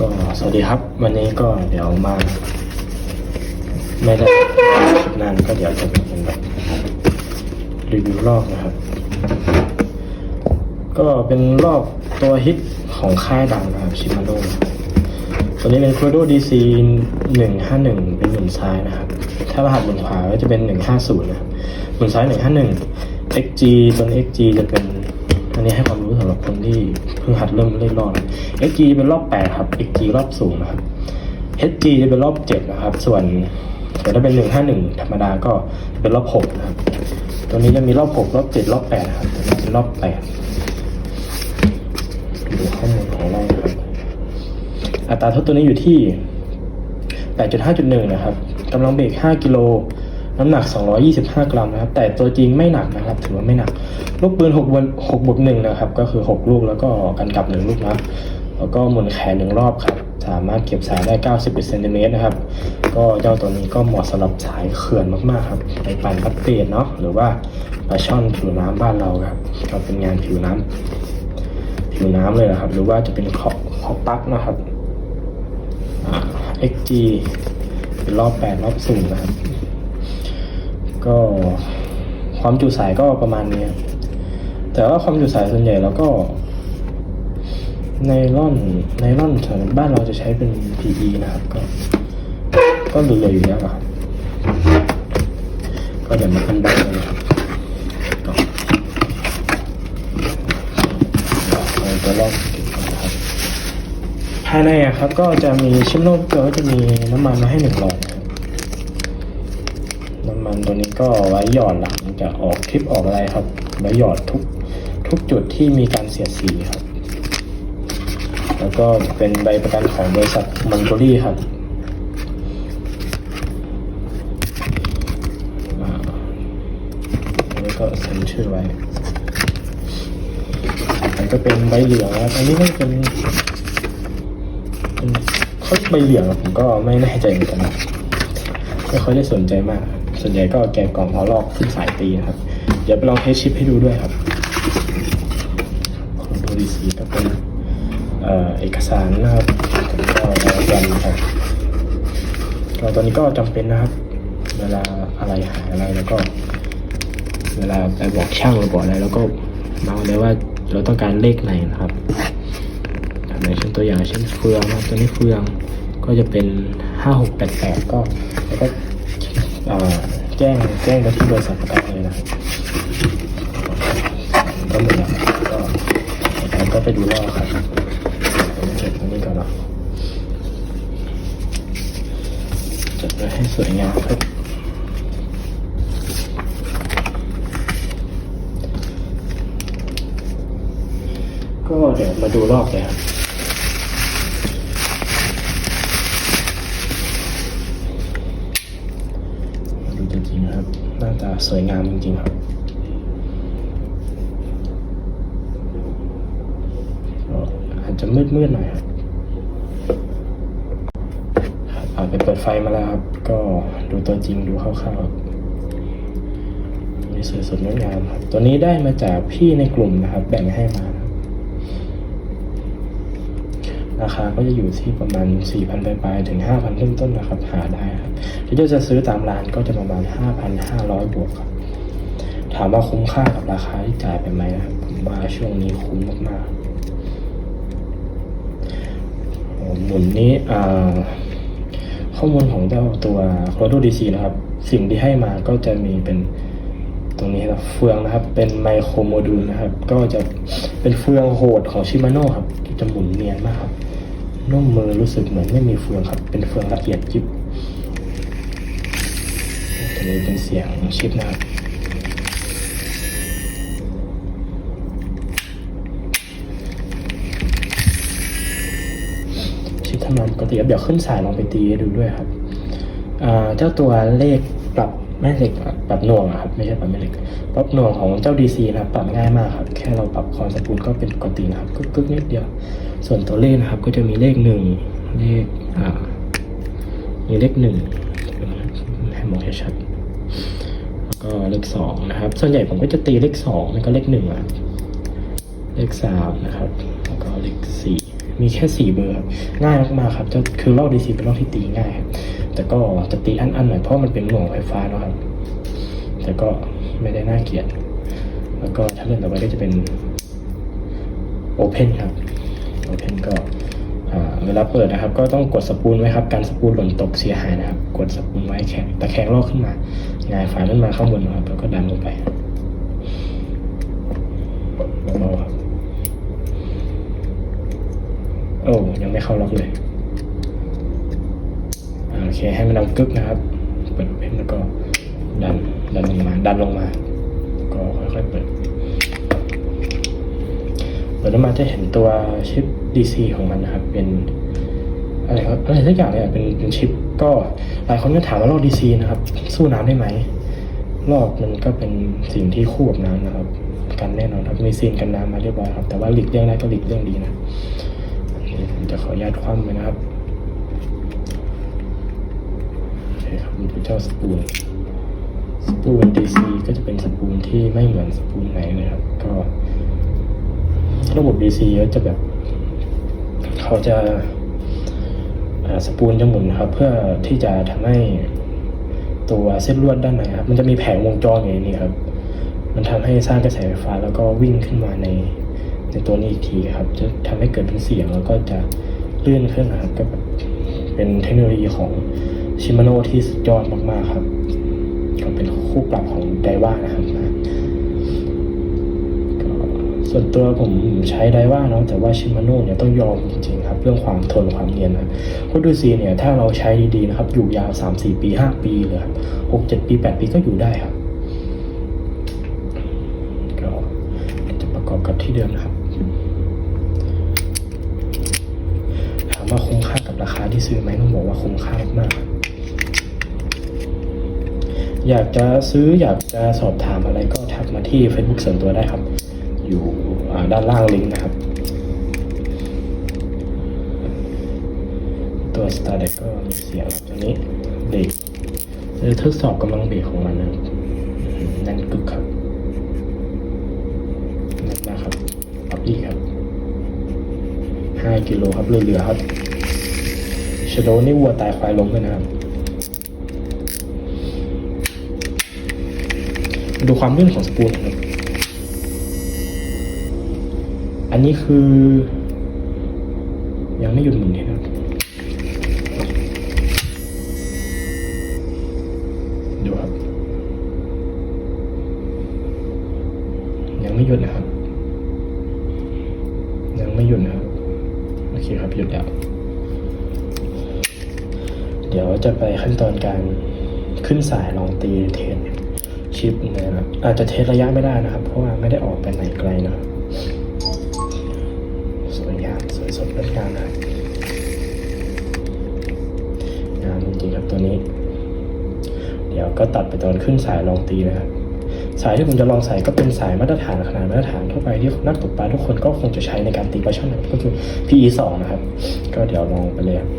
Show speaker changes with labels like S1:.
S1: ก็สวัสดีครับ วันนี้ก็เดี๋ยวมา ไม่ได้คลิปนานก็เดี๋ยวจะเป็นแบบรีวิวรอบนะครับ ก็เป็นรอบตัวฮิตของค่ายดังนะครับชิมาโน่ตัวนี้เป็น c r o d o DC 151เป็นหมุนซ้ายนะครับ ถ้ารหัสหมุนขวาก็จะเป็น150นะครับหมุนซ้าย151 XG ตัวนี้ XG จะเป็น นี้ให้ความรู้สำหรับคนที่เพิ่งหัดเริ่มเล่นรอบ XG จะเป็นรอบ 8 ครับ XG รอบสูงนะครับ HG จะเป็นรอบ 7 นะครับ ส่วนแต่ถ้าเป็น 151 ธรรมดาก็เป็นรอบ 6 นะครับ ตัวนี้จะมีรอบ 6 รอบ 7 รอบ8นะครับนี้เป็นรอบ 8 ดูข้อมูลของเราครับ อัตราทดตัวนี้อยู่ที่ 8.5.1 นะครับกำลังเบรก 5 กิโล น้ำหนัก 225 กรัมนะครับ แต่ตัวจริงไม่หนักนะครับ ถือว่าไม่หนัก ลูกปืน6บวก6บวก1นะครับ ก็คือ 6 ลูกแล้วก็กันกลับ 1 ลูกนะแล้วก็หมุนแขนหนึ่งรอบครับ สามารถเก็บสายได้ 90เซนติเมตรนะครับ ก็เจ้าตัวนี้ก็เหมาะสำหรับสายเขื่อนมากๆครับ ไปปั่นพัดเปนเนาะ หรือว่าปลาช่อนผิวน้ำบ้านเราครับ ก็เป็นงานผิวน้ำผิวน้ำเลยนะครับ หรือว่าจะเป็นขอบขอบปักนะครับ XG เป็นรอบแปดรอบสูงนะครับ ก็ความจุสายก็ประมาณนี้แต่ว่าความจุสายส่วนใหญ่แล้วก็ไนล่อนไนล่อนแถวบ้านเราจะใช้เป็น PE นะครับ ก็ ก็เหลือๆอยู่แล้วครับก็เดี๋ยวมาอันดับเลยนะครับก็เอาตัวรอบนะครับภายในอะครับก็จะมีชิ้นโลกก็จะมีน้ำมันมาให้หนึ่งหลอดนะครับน้ำมัน ตัวนี้ก็ไว้หยอดหลังจะออกคลิปออกอะไรครับ ไว้หยอดทุกทุกจุดที่มีการเสียดสีครับ แล้วก็เป็นใบประกันของบริษัทมันโ o รี่ครับอ่าอันนี้ก็เซ็นชื่อไว้อันก็เป็นใบเหลืองนะครับอันนี้ก็เป็นเป็นเขาใบเหลืองผมก็ไม่แน่ใจเหมือนกันนะไม่ค่อยได้สนใจมาก ส่วนใหญ่ก็แกะกล่องเอาลอกขึ้นสายตีนะครับ เดี๋ยวไปลองเทสชิปให้ดูด้วยครับของดูดีซีก็เป็นเออเอกสารนะครับก็แล้วกันครับก็ตอนนี้ก็จำเป็นนะครับ เวลาอะไรหายอะไรแล้วก็ เวลาไปบอกช่างหรือบอกอะไร แล้วก็มาเลยว่าเราต้องการเลขไหนนะครับในเช่นตัวอย่างเช่นเฟืองนะครับตัวนี้เฟืองก็จะเป็นห้าหกแปดแปดก็แล้วก็เอ่อ แจ้งแจ้งไปที่บริษัทประกันเลยนะครับก็หมดแล้วก็แล้วก็ไปดูรอบครับผมเก็บตรงนี้ก่อนเนาะจัดไว้ให้สวยงามครับก็เดี๋ยวมาดูรอบเลยครับ ดูจริงๆนะครับ หน้าตา สวยงามจริงๆครับอาจจะมืดๆหน่อยครับครับอ่าไปเปิดไฟมาแล้วครับ ก็ดูตัวจริงดูคร่าวๆครับนี่สวยสดงดงามครับ ตัวนี้ได้มาจากพี่ในกลุ่มนะครับ แบ่งให้มานะค รับราคาก็จะอยู่ที่ประมาณ 4,000ปลายๆถึง 5,000ต้นต้นนะครับหาได้ครับถ้าจะซื้อตามร้านก็จะประมาณ 5,500 บวกครับ ถามว่าคุ้มค่ากับราคาที่จ่ายไปไหมนะครับผมว่าช่วงนี้คุ้มมากๆโอ้หมุนนี้ข้อมูลของเจ้าตัว c r o d o DC นะครับ สิ่งที่ให้มาก็จะมีเป็นตรงนี้ครับเฟืองนะครับ เป็นไมโครโมดูลนะครับ ก็จะเป็นเฟืองโหดของชิมาโน่ครับ จะหมุนเนียนมากครับ นุ่มมือรู้สึกเหมือนไม่มีเฟืองครับ เป็นเฟืองละเอียดยิบตัวนี้เป็นเสียงชิปนะครับชิปทำงานปกติครับเดี๋ยวขึ้นสายลองไปตีดูด้วยครับเจ้าตัวเลขปรับ แม่เหล็กปรับหน่วงครับไม่ใช่ปรับแม่เหล็กปรับหน่วงของเจ้า DC นะครับปรับง่ายมากครับแค่เราปรับความสมบูรณ์ก็เป็นปกตินะครับกึกกึกนิดเดียว ส่วนตัวเลขนะครับ ก็จะมีเลขหนึ่งเลขอ่ามีเลขหนึ่งให้มองชัดแล้วก็เลขสองนะครับ ส่วนใหญ่ผมก็จะตีเลขสองแล้วก็เลขหนึ่งอะเลขสามนะครับ แล้วก็เลขสี่ มีแค่สี่เบอร์ครับง่ายมากๆครับจะคือลอกดีซีเป็นลอกที่ตีง่ายครับแต่ก็จะตีอันๆหน่อยเพราะมันเป็นหน่วงไฟฟ้าเนาะครับ แต่ก็ไม่ได้น่าเกลียด แล้วก็ถ้าเล่นต่อไปก็จะเป็นโอเพนครับโอเพนก็เวลาเปิดนะครับ ก็ต้องกดสปูลไว้ครับการสปูลหล่นตกเสียหายนะครับ กดสปูลไว้แข็งตะแคงลอกขึ้นมาหงายฝาขึ้นมาข้างบนนะครับแล้วก็ดันลงไปเบาๆครับ โอ้ยังไม่เข้าล็อกเลย โอเค ให้มันดังกึกนะครับ เปิดเพนแล้วก็ดันดันลงมา ดันลงมา ก็ค่อยๆเปิดเปิดออกมาจะเห็นตัวชิป DC ของมันนะครับ เป็นอะไรครับอะไรสักอย่างเนี่ยเป็นเป็นชิป ก็หลายคนก็ถามว่าลอก DC นะครับ สู้น้ำได้ไหมลอกมันก็เป็นสิ่งที่คู่กับน้ำนะครับ กันแน่นอนครับมีซีนกันน้ำมาเรียบร้อยครับ แต่ว่าหลีกเลี่ยงได้ก็หลีกเลี่ยงดีนะ ผมจะขออนุญาตคว่ำไว้นะครับโอเคครับมีตัวเจ้าสปูนสปูน DC ก็จะเป็นสปูนที่ไม่เหมือนสปูนไหนเลยครับ ก็ ระบบ DC ก็จะแบบ เขาจะสปูนจะหมุนครับ เพื่อที่จะทำให้ตัวเส้นลวดด้านในครับ มันจะมีแผงวงจรอย่างนี้ครับ มันทำให้สร้างกระแสไฟฟ้าแล้วก็วิ่งขึ้นมาใน ในตัวนี้อีกทีครับ จะทำให้เกิดเป็นเสียงแล้วก็จะเลื่อนขึ้นนะครับก็แบบเป็นเทคโนโลยีของชิมาโนที่สุดยอดมากๆครับ ก็เป็นคู่ปรับของไดว่านะครับนะส่วนตัวผมใช้ไดว่าเนาะแต่ว่าชิมาโนเนี่ยต้องยอมจริงๆครับ เรื่องความทนความเนียนนะเพราะดูซีเนี่ยถ้าเราใช้ดีๆนะครับ อยู่ยาว 3-4 ปี 5 ปีเลยครับ6-7ปี 8 ปีก็อยู่ได้ครับ ก็จะประกอบกับที่เดิมนะครับ ถามว่าคุ้มค่ากับราคาที่ซื้อไหมต้องบอกว่าคุ้มค่ามากอยากจะซื้ออยากจะสอบถามอะไรก็ทักมาที่ Facebook ส่วนตัวได้ครับ อยู่ด้านล่างลิงก์นะครับ ตัว Star Deck ก็มีเสียงตัวนี้เบรกจะทดสอบกำลังเบรกของมันนะนั่นกึกครับนักนนะครับปับอีกครับ ห้ากิโลครับเหลือๆครับชโดนี่วัวตายควายล้มเลยนะครับ ดูความลื่นของสปูลนครับ อันนี้คือ ยังไม่หยุดหมุนเลยนะครับ ดูครับ ยังไม่หยุดนะครับ ยังไม่หยุดนะครับ โอเคครับหยุดแล้ว เดี๋ยวจะไปขั้นตอนการขึ้นสายลองตีเทสชิปนะครับอาจจะเทสระยะไม่ได้นะครับ เพราะว่าไม่ได้ออกไปไหนไกลนะสวยงามสวยสดงดงามนะงามจริงครับตัวนี้ เดี๋ยวก็ตัดไปตอนขึ้นสายลองตีนะครับสายที่ผมจะลองใส่ก็เป็นสายมาตรฐานขนาดมาตรฐานทั่วไปที่นักตกปลาทุกคนก็คงจะใช้ในการตีปลาช่อนนะครับก็คือ PE 2นะครับ ก็เดี๋ยวลองไปเลยครับ